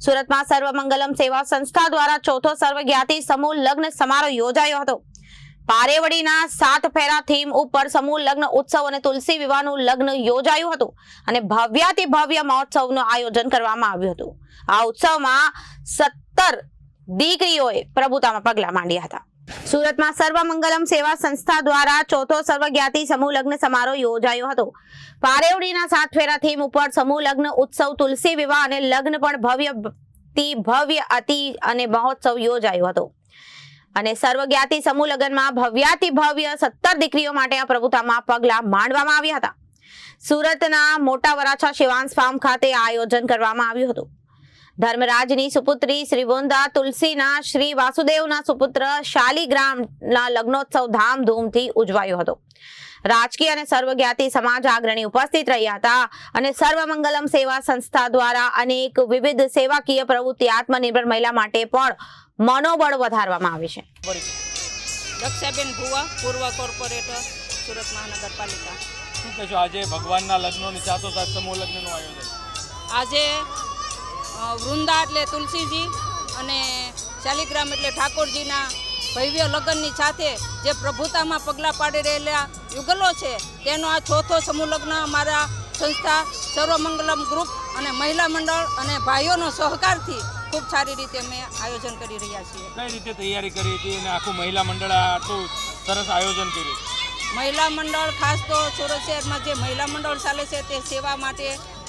સુરતમાં સર્વમંગલમ સેવા સંસ્થા દ્વારા ચોથો સર્વજ્ઞાતિ સમૂહ લગ્ન સમારોહ યોજાયો હતો. પારેવડીના સાત ફેરા થીમ ઉપર સમૂહ લગ્ન ઉત્સવ અને તુલસી વિવાહનું લગ્ન યોજાયું હતું અને ભવ્યાતિ ભવ્ય મહોત્સવનું આયોજન કરવામાં આવ્યું હતું. આ ઉત્સવમાં સત્તર દીકરીઓએ પ્રભુતામાં પગલા માંડ્યા હતા. સુરતમાં સર્વમંગલમ સેવા સંસ્થા દ્વારા ચોથો સર્વજ્ઞાતિ સમૂહ લગ્ન સમારોહ યોજાયો હતો. પારેવડીના સાત ફેરા થીમ ઉપર સમૂહ લગ્ન ઉત્સવ, તુલસી વિવાહ અને લગ્ન પણ ભવ્ય ભવ્ય, અતિ અને મહોત્સવ યોજાયો હતો. અને સર્વજ્ઞાતિ સમૂહ લગ્નમાં ભવ્યાતિ ભવ્ય સત્તર દીકરીઓ માટે આ પ્રભુતામાં પગલા માંડવામાં આવ્યા હતા. સુરતના મોટા વરાછા શિવાંશ ફાર્મ ખાતે આયોજન કરવામાં આવ્યું હતું. ધર્મરાજની સુપુત્રી શ્રી વૃંદા તુલસીના શ્રી વાસુદેવના સુપુત્ર શાલિગ્રામના લગ્નોત્સવ ધામધૂમથી ઉજવાયો હતો. રાજકીય અને સર્વજ્ઞાતિ સમાજ અગ્રણી ઉપસ્થિત રહ્યા હતા અને સર્વમંગલમ સેવા સંસ્થા દ્વારા અનેક વિવિધ સેવાકીય પ્રવૃત્તિ આત્મનિર્ભર મહિલા માટે પણ મનોબળ વધારવામાં આવે છે. દક્ષાબેન ભુવા પૂર્વ કોર્પોરેટર સુરત મહાનગરપાલિકા. શું કહેશો? આજે ભગવાનના લગ્નોની સાથોસાથ સમૂહ લગ્નનું આયોજન. આજે વૃંદા એટલે તુલસીજી અને શાલિગ્રામ એટલે ઠાકોરજીના ભવ્ય લગ્નની સાથે જે પ્રભુતામાં પગલાં પાડી રહેલા યુગલો છે તેનો આ ચોથો સમૂહ લગ્ન અમારા સંસ્થા સર્વમંગલમ ગ્રુપ અને મહિલા મંડળ અને ભાઈઓનો સહકારથી ખૂબ સારી રીતે અમે આયોજન કરી રહ્યા છીએ. કઈ રીતે તૈયારી કરી હતી અને આખું મહિલા મંડળ આટલું સરસ આયોજન કર્યું? મહિલા મંડળ ખાસ તો સુરત શહેરમાં જે મહિલા મંડળ ચાલે છે તે સેવા માટે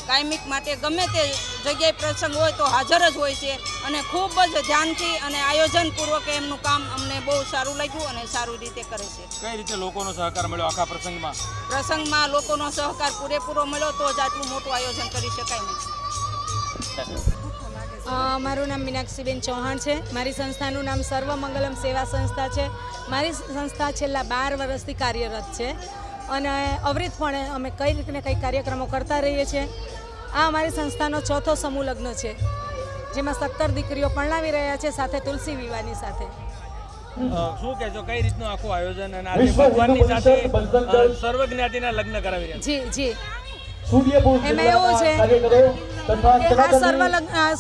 કાયમિક માટે ગમે તે જગ્યાએ પ્રસંગ હોય તો હાજર જ હોય છે. અને ખૂબ જ ધ્યાનથી અને આયોજનપૂર્વક એમનું કામ અમને બહુ સારું લાગ્યું અને સારી રીતે કરે છે. કઈ રીતે લોકોનો સહકાર મળ્યો આખા પ્રસંગમાં? પ્રસંગમાં લોકોનો સહકાર પૂરેપૂરો મળ્યો તો જ આટલું મોટું આયોજન કરી શકાય નહીં મારું નામ મીનાક્ષીબેન ચૌહાણ છે. મારી સંસ્થાનું નામ સર્વમંગલમ સેવા સંસ્થા છે. મારી સંસ્થા છેલ્લા બાર વર્ષથી કાર્યરત છે. અને અવિરતપણે અમે કઈ રીતને કઈ કાર્યક્રમો કરતા રહીએ છીએ. આ અમારી સંસ્થાનો ચોથો સમૂહ લગ્ન છે જેમાં સત્તર દીકરીઓ પરણાવી રહ્યા છે સાથે તુલસી વિવાહની સાથે. શું કહેશો કઈ રીતનું આખું આયોજન અને આજે ભગવાનની સાથે સર્વ જ્ઞાતિના લગ્ન કરાવી રહ્યા જી જી. એમાં એમાં એવું છે કે આ સર્વ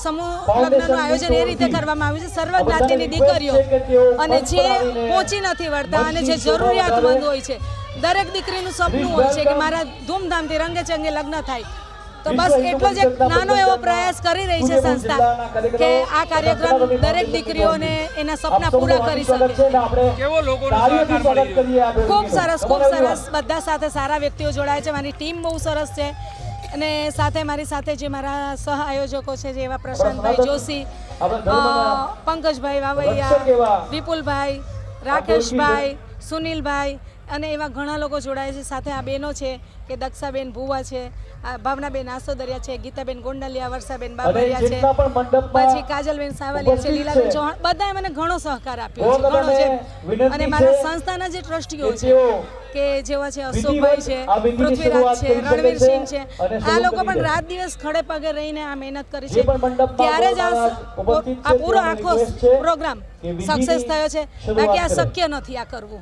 સમૂહ લગ્નનું આયોજન એ રીતે કરવામાં આવ્યું છે. સર્વ જ્ઞાતિની દીકરીઓ અને જે પહોંચી નથી વળતા અને જે જરૂરિયાતમંદ હોય છે દરેક દીકરીનું સપનું હોય છે કે મારા ધૂમધામથી રંગે ચંગે લગ્ન થાય. તો બસ એટલો જ એક નાનો એવો પ્રયાસ કરી રહી છે સંસ્થા કે આ કાર્યક્રમ દરેક દીકરીઓને એના સપના પૂરા કરી શકે. કેવો ખૂબ સરસ ખૂબ સરસ બધા સાથે સારા વ્યક્તિઓ જોડાય છે. મારી ટીમ બહુ સરસ છે. અને સાથે મારી સાથે જે મારા સહ આયોજકો છે જે એવા પ્રશાંતભાઈ જોશી પંકજભાઈ વાવૈયા વિપુલભાઈ રાકેશભાઈ સુનિલભાઈ અને એવા ઘણા લોકો જોડાય છે. સાથે આ બહેનો છે કે દક્ષાબેન ભુવા છે આ ભાવનાબેન આસોદરિયા છે ગીતાબેન ગોંડલિયા વર્ષાબેન બાબરિયા છે પછી કાજલબેન સાવલિયા છે લીલાબેન ચૌહાણ બધાએ મને ઘણો સહકાર આપ્યો છે ઘણો છે અને મારા સંસ્થાના જે ટ્રસ્ટીઓ છે કે જેવા છે અશોકભાઈ છે પૃથ્વીરાજ છે રણવીરસિંહ છે આ લોકો પણ રાત દિવસ ખડે પગે રહીને આ મહેનત કરી છે. ત્યારે જ આ પૂરો આખો પ્રોગ્રામ સક્સેસ થયો છે. બાકી આ શક્ય નથી આ કરવું.